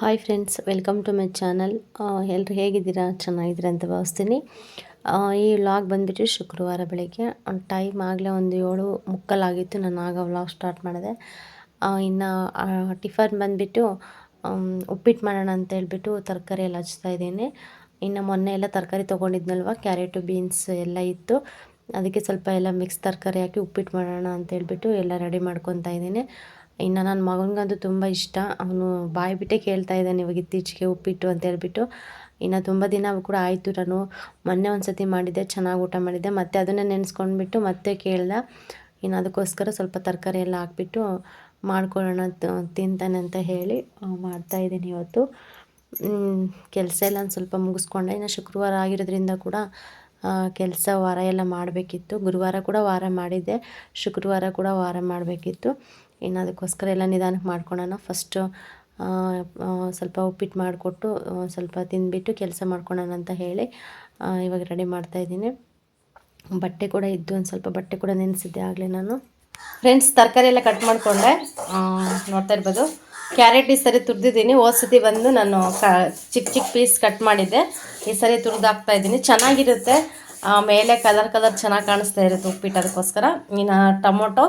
Hi friends welcome to my channel ಎಲ್ಲರೂ ಹೇಗಿದ್ದೀರಾ? ಚೆನ್ನಾಗಿದ್ದೀರಾ ಅಂತ ಭಾವಿಸ್ತೀನಿ. ಈ ವ್ಲಾಗ್ ಬಂದುಬಿಟ್ಟು ಶುಕ್ರವಾರ ಬೆಳಗ್ಗೆ ಟೈಮ್ ಆಗಲೇ ಒಂದು ಏಳು ಮುಕ್ಕಲಾಗಿತ್ತು ನಾನು ಆಗ ವ್ಲಾಗ್ ಸ್ಟಾರ್ಟ್ ಮಾಡಿದೆ. ಇನ್ನು ಟಿಫನ್ ಬಂದುಬಿಟ್ಟು ಉಪ್ಪಿಟ್ಟು ಮಾಡೋಣ ಅಂತ ಹೇಳ್ಬಿಟ್ಟು ತರಕಾರಿ ಎಲ್ಲ ಹಚ್ತಾ ಇದ್ದೀನಿ. ಇನ್ನು ಮೊನ್ನೆ ಎಲ್ಲ ತರಕಾರಿ ತೊಗೊಂಡಿದ್ನಲ್ವ? ಕ್ಯಾರೆಟು, ಬೀನ್ಸ್ ಎಲ್ಲ ಇತ್ತು. ಅದಕ್ಕೆ ಸ್ವಲ್ಪ ಎಲ್ಲ ಮಿಕ್ಸ್ ತರಕಾರಿ ಹಾಕಿ ಉಪ್ಪಿಟ್ಟು ಮಾಡೋಣ ಅಂತ ಹೇಳ್ಬಿಟ್ಟು ಎಲ್ಲ ರೆಡಿ ಮಾಡ್ಕೊತಾ ಇದ್ದೀನಿ. ಇನ್ನು ನನ್ನ ಮಗನಿಗಂತೂ ತುಂಬ ಇಷ್ಟ. ಅವನು ಬಾಯಿ ಬಿಟ್ಟೇ ಕೇಳ್ತಾ ಇದ್ದಾನೆ ಇವಾಗ ಇತ್ತೀಚೆಗೆ ಉಪ್ಪಿಟ್ಟು ಅಂತ ಹೇಳ್ಬಿಟ್ಟು. ಇನ್ನು ತುಂಬ ದಿನ ಕೂಡ ಆಯಿತು ನಾನು. ಮೊನ್ನೆ ಒಂದು ಸತಿ ಮಾಡಿದ್ದೆ, ಚೆನ್ನಾಗಿ ಊಟ ಮಾಡಿದ್ದೆ. ಮತ್ತೆ ಅದನ್ನೇ ನೆನೆಸ್ಕೊಂಡ್ಬಿಟ್ಟು ಮತ್ತೆ ಕೇಳ್ದೆ. ಇನ್ನು ಅದಕ್ಕೋಸ್ಕರ ಸ್ವಲ್ಪ ತರಕಾರಿ ಎಲ್ಲ ಹಾಕ್ಬಿಟ್ಟು ಮಾಡ್ಕೊಳ್ಳೋಣ ತಿಂತಾನೆ ಅಂತ ಹೇಳಿ ಮಾಡ್ತಾ ಇದ್ದೀನಿ ಇವತ್ತು. ಕೆಲಸ ಎಲ್ಲ ಸ್ವಲ್ಪ ಮುಗಿಸ್ಕೊಂಡೆ. ಇನ್ನು ಶುಕ್ರವಾರ ಆಗಿರೋದ್ರಿಂದ ಕೂಡ ಕೆಲಸ ವಾರ ಎಲ್ಲ ಮಾಡಬೇಕಿತ್ತು. ಗುರುವಾರ ಕೂಡ ವಾರ ಮಾಡಿದ್ದೆ. ಶುಕ್ರವಾರ ಕೂಡ ವಾರ ಮಾಡಬೇಕಿತ್ತು. ಇನ್ನು ಅದಕ್ಕೋಸ್ಕರ ಎಲ್ಲ ನಿಧಾನಕ್ಕೆ ಮಾಡ್ಕೊಳ್ಳೋಣ ಫಸ್ಟು ಸ್ವಲ್ಪ ಉಪ್ಪಿಟ್ಟು ಮಾಡಿಕೊಟ್ಟು ಸ್ವಲ್ಪ ತಿಂದುಬಿಟ್ಟು ಕೆಲಸ ಮಾಡ್ಕೊಳ್ಳೋಣ ಅಂತ ಹೇಳಿ ಇವಾಗ ರೆಡಿ ಮಾಡ್ತಾಯಿದ್ದೀನಿ ಬಟ್ಟೆ ಕೂಡ ಇದ್ದು ಒಂದು ಸ್ವಲ್ಪ ಬಟ್ಟೆ ಕೂಡ ನೆನೆಸಿದ್ದೆ ಆಗಲೇ ನಾನು. ಫ್ರೆಂಡ್ಸ್ ತರಕಾರಿ ಎಲ್ಲ ಕಟ್ ಮಾಡಿಕೊಂಡೆ ನೋಡ್ತಾ ಇರ್ಬೋದು. ಕ್ಯಾರೆಟ್ ಈ ಸರಿ ತುರಿದಿದ್ದೀನಿ. ಓಸತಿ ಸತಿ ಬಂದು ನಾನು ಕ ಚಿಕ್ಕ ಚಿಕ್ಕ ಪೀಸ್ ಕಟ್ ಮಾಡಿದ್ದೆ. ಈ ಸರಿ ತುರಿದಾಕ್ತಾ ಇದ್ದೀನಿ. ಚೆನ್ನಾಗಿರುತ್ತೆ. ಮೇಲೆ ಕಲರ್ ಕಲರ್ ಚೆನ್ನಾಗಿ ಕಾಣಿಸ್ತಾ ಇರುತ್ತೆ ಉಪ್ಪಿಟ್ಟು ಅದಕ್ಕೋಸ್ಕರ. ಇನ್ನು ಟೊಮೊಟೊ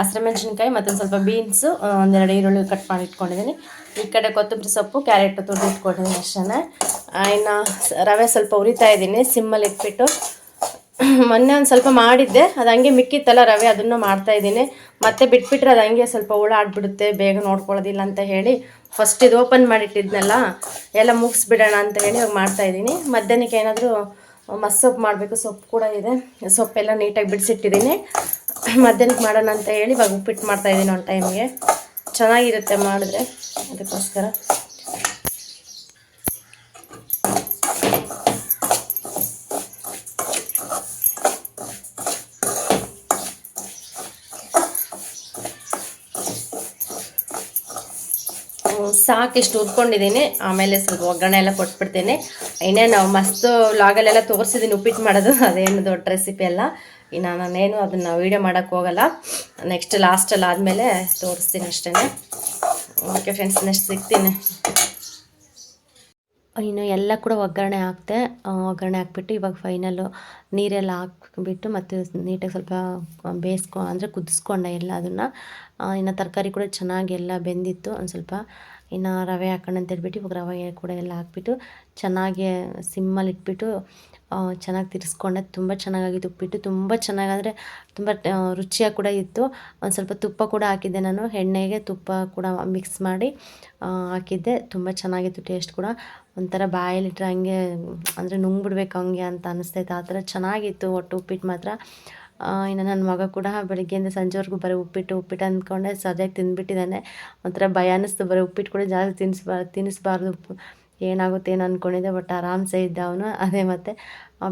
ಹಸಿಮೆಣ್ಸಿನ್ಕಾಯಿ ಮತ್ತು ಸ್ವಲ್ಪ ಬೀನ್ಸು ಒಂದೆರಡು ಈರುಳ್ಳಿ ಕಟ್ ಮಾಡಿ ಇಟ್ಕೊಂಡಿದ್ದೀನಿ. ಈ ಕಡೆ ಕೊತ್ತಂಬರಿ ಸೊಪ್ಪು, ಕ್ಯಾರೆಟ್ ತುರಿದು ಇಟ್ಕೊಂಡಿದ್ದೀನಿ ಅಷ್ಟೇ ಇನ್ನು ರವೆ ಸ್ವಲ್ಪ ಉರಿತಾ ಇದ್ದೀನಿ. ಸಿಮ್ಮಲ್ಲಿ ಇಟ್ಬಿಟ್ಟು ಮೊನ್ನೆ ಒಂದು ಸ್ವಲ್ಪ ಮಾಡಿದ್ದೆ, ಅದು ಹಂಗೆ ಮಿಕ್ಕಿತ್ತಲ್ಲ ರವೆ, ಅದನ್ನು ಮಾಡ್ತಾ ಇದ್ದೀನಿ. ಮತ್ತೆ ಬಿಟ್ಬಿಟ್ರೆ ಅದು ಹಂಗೆ ಸ್ವಲ್ಪ ಹುಳ ಆಡ್ಬಿಡುತ್ತೆ ಬೇಗ ನೋಡ್ಕೊಳ್ಳೋದಿಲ್ಲ ಅಂತ ಹೇಳಿ ಫಸ್ಟ್ ಇದು ಓಪನ್ ಮಾಡಿಟ್ಟಿದ್ನಲ್ಲ, ಎಲ್ಲ ಮುಗಿಸ್ಬಿಡೋಣ ಅಂತ ಹೇಳಿ ಇವಾಗ ಮಾಡ್ತಾ ಇದ್ದೀನಿ. ಮಧ್ಯಾಹ್ನಕ್ಕೆ ಏನಾದರೂ ಮಸ್ಸೊಪ್ಪು ಮಾಡಬೇಕು, ಸೊಪ್ಪು ಕೂಡ ಇದೆ. ಸೊಪ್ಪೆಲ್ಲ ನೀಟಾಗಿ ಬಿಡಿಸಿಟ್ಟಿದ್ದೀನಿ. ಮಧ್ಯಾಹ್ನಕ್ಕೆ ಮಾಡೋಣ ಅಂತ ಹೇಳಿ ಇವಾಗ ಉಪ್ಪಿಟ್ಟು ಮಾಡ್ತಾ ಇದ್ದೀನಿ ಒಂದು ಟೈಮ್ಗೆ ಚೆನ್ನಾಗಿರುತ್ತೆ ಮಾಡಿದ್ರೆ, ಅದಕ್ಕೋಸ್ಕರ. ಸಾಕಿಷ್ಟು ಉದ್ಕೊಂಡಿದ್ದೀನಿ ಆಮೇಲೆ ಸ್ವಲ್ಪ ಒಗ್ಗರಣೆ ಎಲ್ಲ ಕೊಟ್ಬಿಡ್ತೀನಿ. ಇನ್ನೇ ನಾವು ಮಸ್ತು ಲಾಗಲ್ಲೆಲ್ಲ ತೋರಿಸಿದ್ದೀನಿ ಉಪ್ಪಿಟ್ಟು ಮಾಡೋದು. ಅದೇನು ದೊಡ್ಡ ರೆಸಿಪಿ ಅಲ್ಲ. ಇನ್ನು ನಾನೇನು ಅದನ್ನು ವೀಡಿಯೋ ಮಾಡೋಕ್ಕೆ ಹೋಗಲ್ಲ. ನೆಕ್ಸ್ಟ್ ಲಾಸ್ಟಲ್ಲಿ ಆದಮೇಲೆ ತೋರಿಸ್ತೀನಿ ಅಷ್ಟೇ ಓಕೆ ಫ್ರೆಂಡ್ಸ್ ನೆಕ್ಸ್ಟ್ ಸಿಗ್ತೀನಿ. ಇನ್ನು ಎಲ್ಲ ಕೂಡ ಒಗ್ಗರಣೆ ಹಾಕ್ತೆ ಒಗ್ಗರಣೆ ಹಾಕ್ಬಿಟ್ಟು ಇವಾಗ ಫೈನಲ್ಲು ನೀರೆಲ್ಲ ಹಾಕ್ಬಿಟ್ಟು ಮತ್ತು ನೀಟಾಗಿ ಸ್ವಲ್ಪ ಬೇಯಿಸ್ಕೊ, ಅಂದರೆ ಕುದಿಸ್ಕೊಂಡೆ ಎಲ್ಲ ಅದನ್ನು. ಇನ್ನು ತರಕಾರಿ ಕೂಡ ಚೆನ್ನಾಗಿ ಎಲ್ಲ ಬೆಂದಿತ್ತು, ಒಂದು ಸ್ವಲ್ಪ ಇನ್ನು ರವೆ ಹಾಕೋಣ ಅಂತ ಹೇಳ್ಬಿಟ್ಟು ಇವಾಗ ರವೆ ಕೂಡ ಎಲ್ಲ ಹಾಕ್ಬಿಟ್ಟು ಚೆನ್ನಾಗಿ ಸಿಮ್ಮಲ್ಲಿ ಇಟ್ಬಿಟ್ಟು ಚೆನ್ನಾಗಿ ತಿರ್ಸ್ಕೊಂಡೆ. ತುಂಬ ಚೆನ್ನಾಗಾಗಿತ್ತು ಉಪ್ಪಿಟ್ಟು. ತುಂಬ ಚೆನ್ನಾಗಂದರೆ ತುಂಬ ರುಚಿಯಾಗಿ ಕೂಡ ಇತ್ತು. ಒಂದು ಸ್ವಲ್ಪ ತುಪ್ಪ ಕೂಡ ಹಾಕಿದ್ದೆ ನಾನು. ಎಣ್ಣೆಗೆ ತುಪ್ಪ ಕೂಡ ಮಿಕ್ಸ್ ಮಾಡಿ ಹಾಕಿದ್ದೆ. ತುಂಬ ಚೆನ್ನಾಗಿತ್ತು ಟೇಸ್ಟ್ ಕೂಡ. ಒಂಥರ ಬಾಯಲ್ಲಿಟ್ಟರೆ ಹಂಗೆ, ಅಂದರೆ ನುಂಗ್ಬಿಡ್ಬೇಕು ಹಂಗೆ ಅಂತ ಅನಿಸ್ತೈತೆ. ಆ ಥರ ಚೆನ್ನಾಗಿತ್ತು ಒಟ್ಟು ಉಪ್ಪಿಟ್ಟು ಮಾತ್ರ. ಇನ್ನು ನನ್ನ ಮಗ ಕೂಡ ಬೆಳಗ್ಗೆಯಿಂದ ಸಂಜೆವರೆಗೂ ಬರೀ ಉಪ್ಪಿಟ್ಟು ಉಪ್ಪಿಟ್ಟು ಅಂದ್ಕೊಂಡೆ. ಸರಿಯಾಗಿ ತಿಂದ್ಬಿಟ್ಟಿದ್ದಾನೆ. ಒಂಥರ ಭಯ ಅನ್ನಿಸ್ತು ಬರೀ ಉಪ್ಪಿಟ್ಟು ಕೂಡ ಜಾಸ್ತಿ ತಿನ್ನಿಸ್ಬಾರ್ದು ತಿನ್ನಿಸ್ಬಾರ್ದು ಏನಾಗುತ್ತೆ, ಏನು ಅಂದ್ಕೊಂಡಿದ್ದೆ ಬಟ್ ಆರಾಮ್ಸೆ ಇದ್ದ ಅವನು. ಅದೇ ಮತ್ತು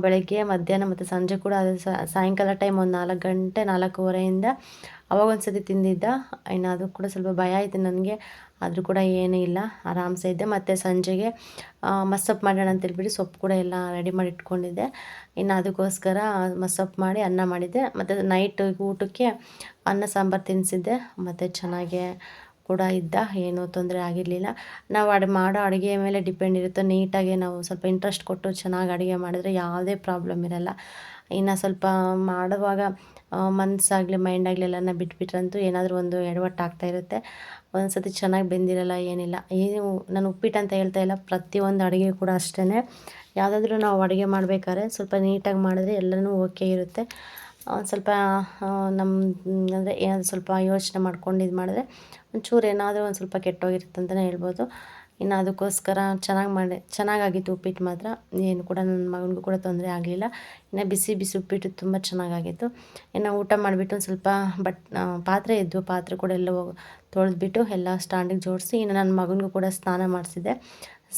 ಬೆಳಗ್ಗೆ, ಮಧ್ಯಾಹ್ನ ಮತ್ತು ಸಂಜೆ ಕೂಡ ಅದು ಸಾಯಂಕಾಲ ಟೈಮ್ ಒಂದು ನಾಲ್ಕು ಗಂಟೆ, ನಾಲ್ಕೂವರೆಯಿಂದ ಅವಾಗ ಒಂದು ಸತಿ ತಿಂದಿದ್ದ. ಇನ್ನು ಅದು ಕೂಡ ಸ್ವಲ್ಪ ಭಯ ಆಯಿತು ನನಗೆ. ಆದರೂ ಕೂಡ ಏನೂ ಇಲ್ಲ. ಆರಾಮ್ಸೆ ಇದ್ದೆ. ಮತ್ತು ಸಂಜೆಗೆ ಮಸಪ್ ಮಾಡೋಣ ಅಂತ ಹೇಳ್ಬಿಟ್ಟು ಸೊಪ್ಪು ಕೂಡ ಎಲ್ಲ ರೆಡಿ ಮಾಡಿ ಇಟ್ಕೊಂಡಿದ್ದೆ. ಇನ್ನು ಅದಕ್ಕೋಸ್ಕರ ಮಸಪ್ ಮಾಡಿ ಅನ್ನ ಮಾಡಿದ್ದೆ. ಮತ್ತು ನೈಟ್ ಊಟಕ್ಕೆ ಅನ್ನ ಸಾಂಬಾರು ತಿನ್ನಿಸಿದ್ದೆ ಮತ್ತು ಚೆನ್ನಾಗೆ ಕೂಡ ಇದ್ದ. ಏನೂ ತೊಂದರೆ ಆಗಿರಲಿಲ್ಲ. ನಾವು ಅಡು, ಮಾಡೋ ಅಡುಗೆ ಮೇಲೆ ಡಿಪೆಂಡ್ ಇರುತ್ತೆ. ನೀಟಾಗಿ ನಾವು ಸ್ವಲ್ಪ ಇಂಟ್ರೆಸ್ಟ್ ಕೊಟ್ಟು ಚೆನ್ನಾಗಿ ಅಡುಗೆ ಮಾಡಿದ್ರೆ ಯಾವುದೇ ಪ್ರಾಬ್ಲಮ್ ಇರಲ್ಲ. ಇನ್ನು ಸ್ವಲ್ಪ ಮಾಡುವಾಗ ಮನಸ್ಸಾಗಲಿ ಮೈಂಡಾಗಲಿ ಎಲ್ಲನ ಬಿಟ್ಬಿಟ್ರಂತೂ ಏನಾದರೂ ಒಂದು ಎಡವಟ್ಟು ಆಗ್ತಾ ಇರುತ್ತೆ. ಒಂದು ಚೆನ್ನಾಗಿ ಬೆಂದಿರಲ್ಲ, ಏನಿಲ್ಲ. ಏನು, ನಾನು ಉಪ್ಪಿಟ್ಟು ಅಂತ ಹೇಳ್ತಾ ಇಲ್ಲ, ಪ್ರತಿಯೊಂದು ಅಡುಗೆ ಕೂಡ ಅಷ್ಟೇ ಯಾವುದಾದ್ರೂ ನಾವು ಅಡುಗೆ ಮಾಡಬೇಕಾದ್ರೆ ಸ್ವಲ್ಪ ನೀಟಾಗಿ ಮಾಡಿದ್ರೆ ಎಲ್ಲನೂ ಓಕೆ ಇರುತ್ತೆ. ಒಂದು ಸ್ವಲ್ಪ ನಮ್ಮ ಅಂದರೆ ಏನಾದರೂ ಸ್ವಲ್ಪ ಯೋಚನೆ ಮಾಡ್ಕೊಂಡು ಇದು ಮಾಡಿದ್ರೆ ಒಂಚೂರು ಏನಾದರೂ ಒಂದು ಸ್ವಲ್ಪ ಕೆಟ್ಟೋಗಿರುತ್ತೆ ಅಂತಲೇ ಹೇಳ್ಬೋದು. ಇನ್ನು ಅದಕ್ಕೋಸ್ಕರ ಚೆನ್ನಾಗಿ ಮಾಡಿ, ಚೆನ್ನಾಗಾಗಿತ್ತು ಉಪ್ಪಿಟ್ಟು ಮಾತ್ರ. ಏನು ಕೂಡ ನನ್ನ ಮಗನಿಗೂ ಕೂಡ ತೊಂದರೆ ಆಗಲಿಲ್ಲ. ಇನ್ನು ಬಿಸಿ ಬಿಸಿ ಉಪ್ಪಿಟ್ಟು ತುಂಬ ಚೆನ್ನಾಗಾಗಿತ್ತು. ಇನ್ನು ಊಟ ಮಾಡಿಬಿಟ್ಟು ಒಂದು ಸ್ವಲ್ಪ ಬಟ್ ಪಾತ್ರೆ ಇದ್ವು ಪಾತ್ರೆ ಕೂಡ ಎಲ್ಲ ತೊಳೆದ್ಬಿಟ್ಟು ಎಲ್ಲ ಸ್ಟ್ಯಾಂಡಿಗೆ ಜೋಡಿಸಿ ಇನ್ನು ನನ್ನ ಮಗನಿಗೂ ಕೂಡ ಸ್ನಾನ ಮಾಡಿಸಿದೆ.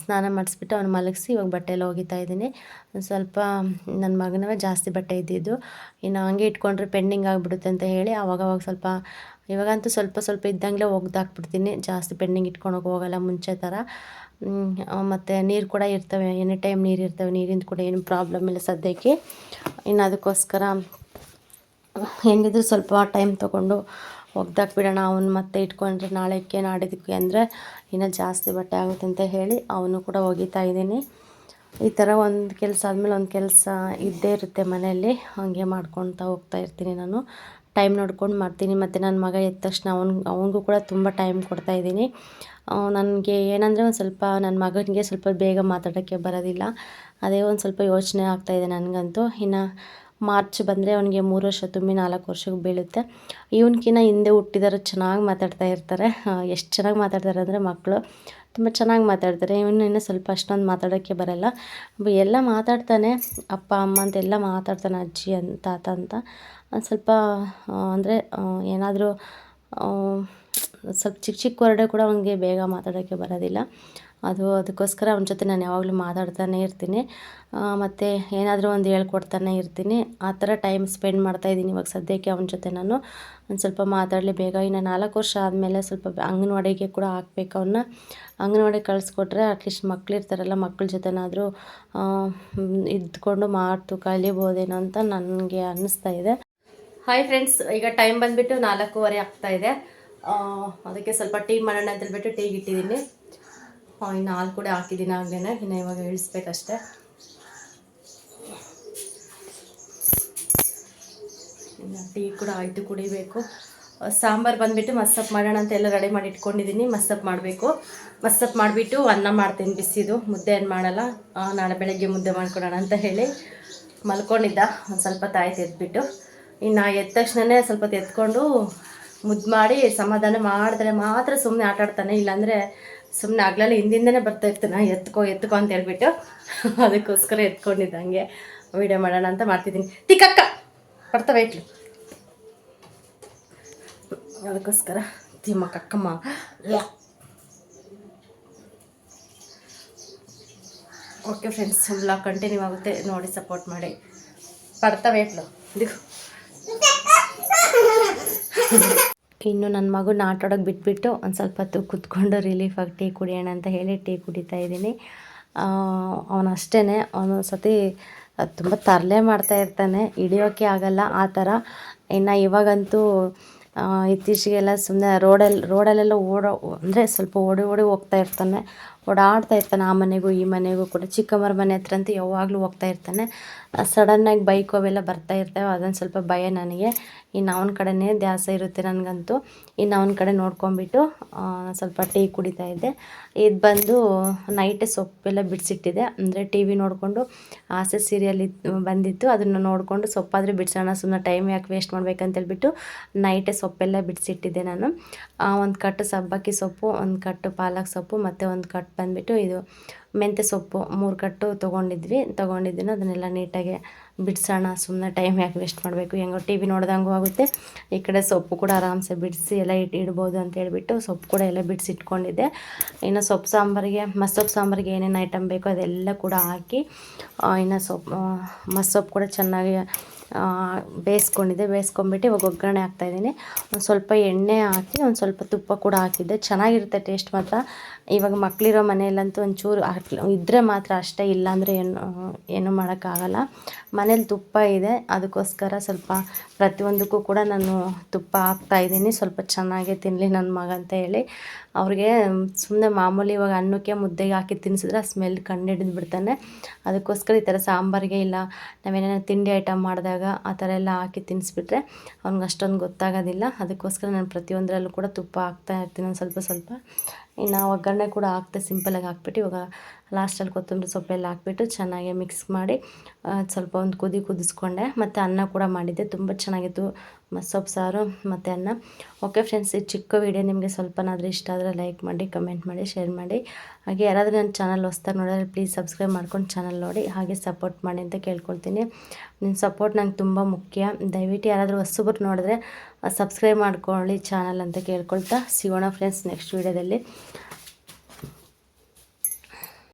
ಸ್ನಾನ ಮಾಡಿಸ್ಬಿಟ್ಟು ಅವ್ನು ಮಲಗಿಸಿ ಇವಾಗ ಬಟ್ಟೆ ಎಲ್ಲ ಒಗಿತಾ ಇದ್ದೀನಿ. ಸ್ವಲ್ಪ ನನ್ನ ಮಗನವೇ ಜಾಸ್ತಿ ಬಟ್ಟೆ ಇದ್ದಿದ್ದು ಇನ್ನು ಹಂಗೆ ಇಟ್ಕೊಂಡ್ರೆ ಪೆಂಡಿಂಗ್ ಆಗಿಬಿಡುತ್ತೆ ಅಂತ ಹೇಳಿ ಆವಾಗವಾಗ ಸ್ವಲ್ಪ ಇವಾಗಂತೂ ಸ್ವಲ್ಪ ಸ್ವಲ್ಪ ಇದ್ದಂಗೆ ಒಗ್ದಾಕ್ಬಿಡ್ತೀನಿ ಜಾಸ್ತಿ ಪೆಂಡಿಂಗ್ ಇಟ್ಕೊಳಕ್ಕೆ ಹೋಗಲ್ಲ ಮುಂಚೆ ಥರ. ಮತ್ತು ನೀರು ಕೂಡ ಇರ್ತವೆ. ಎನಿ ಟೈಮ್ ನೀರು ಇರ್ತವೆ. ನೀರಿಂದು ಕೂಡ ಏನು ಪ್ರಾಬ್ಲಮ್ ಇಲ್ಲ ಸದ್ಯಕ್ಕೆ. ಇನ್ನು ಅದಕ್ಕೋಸ್ಕರ ಹೆಂಗಿದ್ರು ಸ್ವಲ್ಪ ಟೈಮ್ ತೊಗೊಂಡು ಒಗ್ದಾಕ್ಬಿಡೋಣ ಅವನು ಮತ್ತೆ ಇಟ್ಕೊಂಡ್ರೆ ನಾಳೆಕ್ಕೆ ನಾಡಿದ್ದಕ್ಕೆ ಅಂದರೆ ಇನ್ನೂ ಜಾಸ್ತಿ ಬಟ್ಟೆ ಆಗುತ್ತೆ ಅಂತ ಹೇಳಿ ಅವನು ಕೂಡ ಒಗಿತಾ ಇದ್ದೀನಿ. ಈ ಥರ ಒಂದು ಕೆಲಸ ಆದಮೇಲೆ ಒಂದು ಕೆಲಸ ಇದ್ದೇ ಇರುತ್ತೆ ಮನೆಯಲ್ಲಿ. ಹಾಗೆ ಮಾಡ್ಕೊತಾ ಹೋಗ್ತಾ ಇರ್ತೀನಿ ನಾನು. ಟೈಮ್ ನೋಡ್ಕೊಂಡು ಮಾಡ್ತೀನಿ. ಮತ್ತು ನನ್ನ ಮಗ ಎದ್ದ ತಕ್ಷಣ ಅವ್ನು, ಅವನಿಗೂ ಕೂಡ ತುಂಬ ಟೈಮ್ ಕೊಡ್ತಾ ಇದ್ದೀನಿ. ನನಗೆ ಏನಂದರೆ ಒಂದು ಸ್ವಲ್ಪ ನನ್ನ ಮಗನಿಗೆ ಸ್ವಲ್ಪ ಬೇಗ ಮಾತಾಡೋಕ್ಕೆ ಬರೋದಿಲ್ಲ. ಅದೇ ಒಂದು ಸ್ವಲ್ಪ ಯೋಚನೆ ಆಗ್ತಾಯಿದೆ ನನಗಂತೂ. ಇನ್ನು ಮಾರ್ಚ್ ಬಂದರೆ ಅವನಿಗೆ ಮೂರು ವರ್ಷ ತುಂಬಿ ನಾಲ್ಕು ವರ್ಷಕ್ಕೆ ಬೀಳುತ್ತೆ. ಇವನಕಿನ್ನ ಹಿಂದೆ ಹುಟ್ಟಿದಾರೆ ಚೆನ್ನಾಗಿ ಮಾತಾಡ್ತಾ ಇರ್ತಾರೆ. ಎಷ್ಟು ಚೆನ್ನಾಗಿ ಮಾತಾಡ್ತಾರೆ ಅಂದರೆ ಮಕ್ಕಳು ತುಂಬ ಚೆನ್ನಾಗಿ ಮಾತಾಡ್ತಾರೆ. ಇವನು ಇನ್ನೂ ಸ್ವಲ್ಪ ಅಷ್ಟೊಂದು ಮಾತಾಡೋಕ್ಕೆ ಬರೋಲ್ಲ. ಎಲ್ಲ ಮಾತಾಡ್ತಾನೆ. ಅಪ್ಪ, ಅಮ್ಮ ಅಂತ ಎಲ್ಲ ಮಾತಾಡ್ತಾನೆ, ಅಜ್ಜಿ ಅಂತ ತಾತ ಅಂತ. ಸ್ವಲ್ಪ ಅಂದರೆ ಏನಾದರೂ ಸ್ವಲ್ಪ ಚಿಕ್ಕ ಚಿಕ್ಕ ಹೊರಡೆ ಕೂಡ ಅವನಿಗೆ ಬೇಗ ಮಾತಾಡೋಕ್ಕೆ ಬರೋದಿಲ್ಲ. ಅದು ಅದಕ್ಕೋಸ್ಕರ ಅವನ ಜೊತೆ ನಾನು ಯಾವಾಗಲೂ ಮಾತಾಡ್ತಾನೆ ಇರ್ತೀನಿ. ಮತ್ತು ಏನಾದರೂ ಒಂದು ಹೇಳ್ಕೊಡ್ತಾನೆ ಇರ್ತೀನಿ. ಆ ಥರ ಟೈಮ್ ಸ್ಪೆಂಡ್ ಮಾಡ್ತಾ ಇದ್ದೀನಿ ಇವಾಗ ಸದ್ಯಕ್ಕೆ ಅವನ ಜೊತೆ ನಾನು. ಒಂದು ಸ್ವಲ್ಪ ಮಾತಾಡಲಿ ಬೇಗ. ಇನ್ನು ನಾಲ್ಕು ವರ್ಷ ಆದಮೇಲೆ ಸ್ವಲ್ಪ ಅಂಗನವಾಡಿಗೆ ಕೂಡ ಹಾಕ್ಬೇಕು ಅವನ್ನ ಅಂಗನವಾಡಿಗೆ ಕಳಿಸ್ಕೊಟ್ರೆ ಅಟ್ಲೀಸ್ಟ್ ಮಕ್ಳು ಇರ್ತಾರಲ್ಲ, ಮಕ್ಳ ಜೊತೆನಾದರೂ ಇದ್ದುಕೊಂಡು ಮಾತು ಕಲಿಬೋದೇನೋ ಅಂತ ನನಗೆ ಅನ್ನಿಸ್ತಾ ಇದೆ. ಹಾಯ್ ಫ್ರೆಂಡ್ಸ್ ಈಗ ಟೈಮ್ ಬಂದುಬಿಟ್ಟು ನಾಲ್ಕೂವರೆ ಆಗ್ತಾಯಿದೆ ಅದಕ್ಕೆ ಸ್ವಲ್ಪ ಟೀ ಮಾಡೋಣ ಅಂತ ಹೇಳ್ಬಿಟ್ಟು ಟೀಗೆ ಇಟ್ಟಿದ್ದೀನಿ ಇನ್ನು ಹಾಲು ಕೂಡ ಹಾಕಿದ್ದೀನಿ ಆಗಲೇ ಇನ್ನು ಇವಾಗ ಇಳಿಸ್ಬೇಕಷ್ಟೆ. ಇನ್ನು ಟೀ ಕೂಡ ಆಯಿತು, ಕುಡಿಬೇಕು. ಸಾಂಬಾರು ಬಂದುಬಿಟ್ಟು ಮಸ್ಸಪ್ ಮಾಡೋಣ ಅಂತ ಎಲ್ಲ ರೆಡಿ ಮಾಡಿ ಇಟ್ಕೊಂಡಿದ್ದೀನಿ ಮಸ್ಸಪ್ ಮಾಡಬೇಕು. ಮಸ್ಸಪ್ ಮಾಡಿಬಿಟ್ಟು ಅನ್ನ ಮಾಡ್ತೀನಿ ಬಿಸಿದು, ಮುದ್ದೆ ಏನು ಮಾಡಲ್ಲ. ನಾಳೆ ಬೆಳಗ್ಗೆ ಮುದ್ದೆ ಮಾಡ್ಕೊಡೋಣ ಅಂತ ಹೇಳಿ ಮಲ್ಕೊಂಡಿದ್ದ, ಒಂದು ಸ್ವಲ್ಪ ತಾಯಿ ಎದ್ಬಿಟ್ಟು ಇನ್ನು ಎದ್ದ ತಕ್ಷಣವೇ ಸ್ವಲ್ಪ ಎತ್ಕೊಂಡು ಮುದ್ದು ಮಾಡಿ ಸಮಾಧಾನ ಮಾಡಿದ್ರೆ ಮಾತ್ರ ಸುಮ್ಮನೆ ಆಟಾಡ್ತಾನೆ, ಇಲ್ಲಾಂದರೆ ಸುಮ್ಮನೆ ಆಗ್ಲಲ್ಲ ಹಿಂದಿಂದನೇ ಬರ್ತಾ ಇರ್ತಾನೆ. ಎತ್ಕೋ ಎತ್ಕೋ ಅಂತ ಹೇಳ್ಬಿಟ್ಟು ಅದಕ್ಕೋಸ್ಕರ ಎತ್ಕೊಂಡಿದ್ದಂಗೆ ವಿಡಿಯೋ ಮಾಡೋಣ ಅಂತ ಮಾಡ್ತಿದ್ದೀನಿ. ತಿಕ್ಕಕ್ಕ, ಬರ್ತಾ ಇಟ್ಲು ಅದಕ್ಕೋಸ್ಕರ ತಿಮ್ಮಕ್ಕಮ್ಮ ಓಕೆ ಫ್ರೆಂಡ್ಸ್ ಬ್ಲಾಗ್ ಕಂಟಿನ್ಯೂ ಆಗುತ್ತೆ. ನೋಡಿ ಸಪೋರ್ಟ್ ಮಾಡಿ. ಬರ್ತಾ ಇಟ್ಲು ಇದು. ಇನ್ನು ನನ್ನ ಮಗು ಆಟಾಡೋಕೆ ಬಿಟ್ಬಿಟ್ಟು ಒಂದು ಸ್ವಲ್ಪ ಹೊತ್ತು ಕುತ್ಕೊಂಡು ರಿಲೀಫಾಗಿ ಟೀ ಕುಡಿಯೋಣ ಅಂತ ಹೇಳಿ ಟೀ ಕುಡಿತಾ ಇದ್ದೀನಿ. ಅವನು ಅವನು ಸತಿ ತುಂಬ ತರಲೆ ಮಾಡ್ತಾ ಇರ್ತಾನೆ. ಹಿಡಿಯೋಕ್ಕೆ ಆಗಲ್ಲ ಆ ಥರ. ಇನ್ನು ಇವಾಗಂತೂ ಇತ್ತೀಚೆಗೆಲ್ಲ ಸುಮ್ಮನೆ ರೋಡಲ್ಲಿ ರೋಡಲ್ಲೆಲ್ಲ ಓಡೋ, ಅಂದರೆ ಸ್ವಲ್ಪ ಓಡಿ ಓಡಿ ಹೋಗ್ತಾ ಇರ್ತಾನೆ. ಓಡಾಡ್ತಾ ಇರ್ತಾನೆ ಆ ಮನೆಗೂ, ಈ ಮನೆಗೂ ಕೂಡ. ಚಿಕ್ಕಮ್ಮರ ಮನೆ ಹತ್ರ ಅಂತೂ ಯಾವಾಗಲೂ ಹೋಗ್ತಾ ಇರ್ತಾನೆ. ಸಡನ್ನಾಗಿ ಬೈಕ್ ಅವೆಲ್ಲ ಬರ್ತಾ ಇರ್ತವೆ. ಅದೊಂದು ಸ್ವಲ್ಪ ಭಯ ನನಗೆ. ಇನ್ನು ಅವನ ಕಡೆನೇ ಧ್ಯಾಸ ಇರುತ್ತೆ ನನಗಂತೂ. ಇನ್ನು ಅವನ ಕಡೆ ನೋಡ್ಕೊಂಬಿಟ್ಟು ಸ್ವಲ್ಪ ಟೀ ಕುಡಿತಾ ಇದ್ದೆ. ಇದು ಬಂದು ನೈಟೇ ಸೊಪ್ಪೆಲ್ಲ ಬಿಡಿಸಿಟ್ಟಿದೆ. ಅಂದರೆ ಟಿ ವಿ ನೋಡಿಕೊಂಡು ಆಸೆ ಸೀರಿಯಲ್ ಬಂದಿತ್ತು. ಅದನ್ನು ನೋಡಿಕೊಂಡು ಸೊಪ್ಪಾದರೆ ಬಿಡಿಸೋಣ ಸುಮ್ಮನೆ ಟೈಮ್ ಯಾಕೆ ವೇಸ್ಟ್ ಮಾಡ್ಬೇಕಂತೇಳ್ಬಿಟ್ಟು ನೈಟೇ ಸೊಪ್ಪೆಲ್ಲ ಬಿಡಿಸಿಟ್ಟಿದ್ದೆ ನಾನು. ಒಂದು ಕಟ್ಟು ಸಬ್ಬಕ್ಕಿ ಸೊಪ್ಪು ಒಂದು ಕಟ್ಟು ಪಾಲಕ್ ಸೊಪ್ಪು ಮತ್ತು ಒಂದು ಕಟ್ಟು ಬಂದುಬಿಟ್ಟು ಇದು ಮೆಂತ್ಯ ಸೊಪ್ಪು ಮೂರು ಕಟ್ಟು ತೊಗೊಂಡಿದ್ವಿ. ತೊಗೊಂಡಿದ್ದೀನಿ ಅದನ್ನೆಲ್ಲ ನೀಟಾಗಿ ಬಿಡಿಸೋಣ ಸುಮ್ಮನೆ ಟೈಮ್ ಯಾಕೆ ವೇಸ್ಟ್ ಮಾಡಬೇಕು? ಹೆಂಗೋ ಟಿ ವಿ ನೋಡ್ದಂಗೂ ಆಗುತ್ತೆ. ಈ ಕಡೆ ಸೊಪ್ಪು ಕೂಡ ಆರಾಮ್ಸೆ ಬಿಡಿಸಿ ಎಲ್ಲ ಇಟ್ಟು ಇಡ್ಬೋದು ಅಂತ ಹೇಳಿಬಿಟ್ಟು ಸೊಪ್ಪು ಕೂಡ ಎಲ್ಲ ಬಿಡಿಸಿ ಇಟ್ಕೊಂಡಿದ್ದೆ ಇನ್ನು ಸೊಪ್ಪು ಸಾಂಬಾರಿಗೆ ಮಸ್ಸೊಪ್ಪು ಸಾಂಬಾರಿಗೆ ಏನೇನು ಐಟಮ್ ಬೇಕೋ ಅದೆಲ್ಲ ಕೂಡ ಹಾಕಿ ಇನ್ನು ಸೊಪ್ಪು ಮಸ್ಸೊಪ್ಪು ಕೂಡ ಚೆನ್ನಾಗಿ ಬೇಯಿಸ್ಕೊಂಡಿದ್ದೆ. ಬೇಯಿಸ್ಕೊಂಬಿಟ್ಟು ಇವಾಗ ಒಗ್ಗರಣೆ ಹಾಕ್ತಾಯಿದ್ದೀನಿ ಒಂದು ಸ್ವಲ್ಪ ಎಣ್ಣೆ ಹಾಕಿ ಒಂದು ಸ್ವಲ್ಪ ತುಪ್ಪ ಕೂಡ ಹಾಕಿದ್ದೆ. ಚೆನ್ನಾಗಿರುತ್ತೆ ಟೇಸ್ಟ್ ಮಾತ್ರ. ಇವಾಗ ಮಕ್ಕಳಿರೋ ಮನೆಯಲ್ಲಂತೂ ಒಂಚೂರು ಇದ್ದರೆ ಮಾತ್ರ ಅಷ್ಟೇ, ಇಲ್ಲಾಂದರೆ ಏನು, ಏನೂ ಮಾಡೋಕ್ಕಾಗಲ್ಲ. ಮನೇಲಿ ತುಪ್ಪ ಇದೆ. ಅದಕ್ಕೋಸ್ಕರ ಸ್ವಲ್ಪ ಪ್ರತಿಯೊಂದಕ್ಕೂ ಕೂಡ ನಾನು ತುಪ್ಪ ಹಾಕ್ತಾಯಿದ್ದೀನಿ ಸ್ವಲ್ಪ ಚೆನ್ನಾಗಿ ತಿನ್ನಲಿ ನನ್ನ ಮಗ ಅಂತ ಹೇಳಿ. ಅವ್ರಿಗೆ ಸುಮ್ಮನೆ ಮಾಮೂಲಿ ಇವಾಗ ಅನ್ನಕ್ಕೆ ಮುದ್ದೆಗೆ ಹಾಕಿ ತಿನ್ನಿಸಿದ್ರೆ ಸ್ಮೆಲ್ ಕಂಡು ಹಿಡಿದು ಬಿಡ್ತಾನೆ ಅದಕ್ಕೋಸ್ಕರ ಈ ಥರ ಸಾಂಬಾರಿಗೆ ಇಲ್ಲ ನಾವೇನೇನೋ ತಿಂಡಿ ಐಟಮ್ ಮಾಡಿದಾಗ ಆ ಥರ ಎಲ್ಲ ಹಾಕಿ ತಿನ್ನಿಸ್ಬಿಟ್ರೆ ಅವ್ನಿಗೆ ಅಷ್ಟೊಂದು ಗೊತ್ತಾಗೋದಿಲ್ಲ. ಅದಕ್ಕೋಸ್ಕರ ನಾನು ಪ್ರತಿಯೊಂದರಲ್ಲೂ ಕೂಡ ತುಪ್ಪ ಹಾಕ್ತಾ ಇರ್ತೀನಿ ಒಂದು ಸ್ವಲ್ಪ ಸ್ವಲ್ಪ. ಇನ್ನು ಒಗ್ಗರಣೆ ಕೂಡ ಹಾಕ್ತೆ ಸಿಂಪಲಾಗಿ ಹಾಕ್ಬಿಟ್ಟು ಇವಾಗ ಲಾಸ್ಟಲ್ಲಿ ಕೊತ್ತಂಬರಿ ಸೊಪ್ಪೆಲ್ಲ ಹಾಕ್ಬಿಟ್ಟು ಚೆನ್ನಾಗಿ ಮಿಕ್ಸ್ ಮಾಡಿ ಸ್ವಲ್ಪ ಒಂದು ಕುದಿ ಕುದಿಸ್ಕೊಂಡೆ. ಮತ್ತು ಅನ್ನ ಕೂಡ ಮಾಡಿದ್ದೆ. ತುಂಬ ಚೆನ್ನಾಗಿತ್ತು. ಸೊಪ್ಪು, ಸಾರು ಮತ್ತು ಅನ್ನ. ಓಕೆ ಫ್ರೆಂಡ್ಸ್ ಈ ಚಿಕ್ಕ ವೀಡಿಯೋ ನಿಮಗೆ ಸ್ವಲ್ಪನಾದರೂ ಇಷ್ಟ ಆದರೆ ಲೈಕ್ ಮಾಡಿ ಕಮೆಂಟ್ ಮಾಡಿ ಶೇರ್ ಮಾಡಿ. ಹಾಗೆ ಯಾರಾದರೂ ನನ್ನ ಚಾನಲ್ ಹೊಸ್ದಾಗಿ ನೋಡಿದ್ರೆ ಪ್ಲೀಸ್ ಸಬ್ಸ್ಕ್ರೈಬ್ ಮಾಡ್ಕೊಂಡು ಚಾನಲ್ ನೋಡಿ, ಹಾಗೆ ಸಪೋರ್ಟ್ ಮಾಡಿ ಅಂತ ಕೇಳ್ಕೊಳ್ತೀನಿ. ನಿಮ್ಮ ಸಪೋರ್ಟ್ ನಂಗೆ ತುಂಬ ಮುಖ್ಯ. ದಯವಿಟ್ಟು ಯಾರಾದರೂ ಹೊಸಬ್ರು ನೋಡಿದ್ರೆ ಸಬ್ಸ್ಕ್ರೈಬ್ ಮಾಡ್ಕೊಳ್ಳಿ ಚಾನಲ್ ಅಂತ ಕೇಳ್ಕೊಳ್ತಾ ಸಿಗೋಣ ಫ್ರೆಂಡ್ಸ್ ನೆಕ್ಸ್ಟ್ ವೀಡಿಯೋದಲ್ಲಿ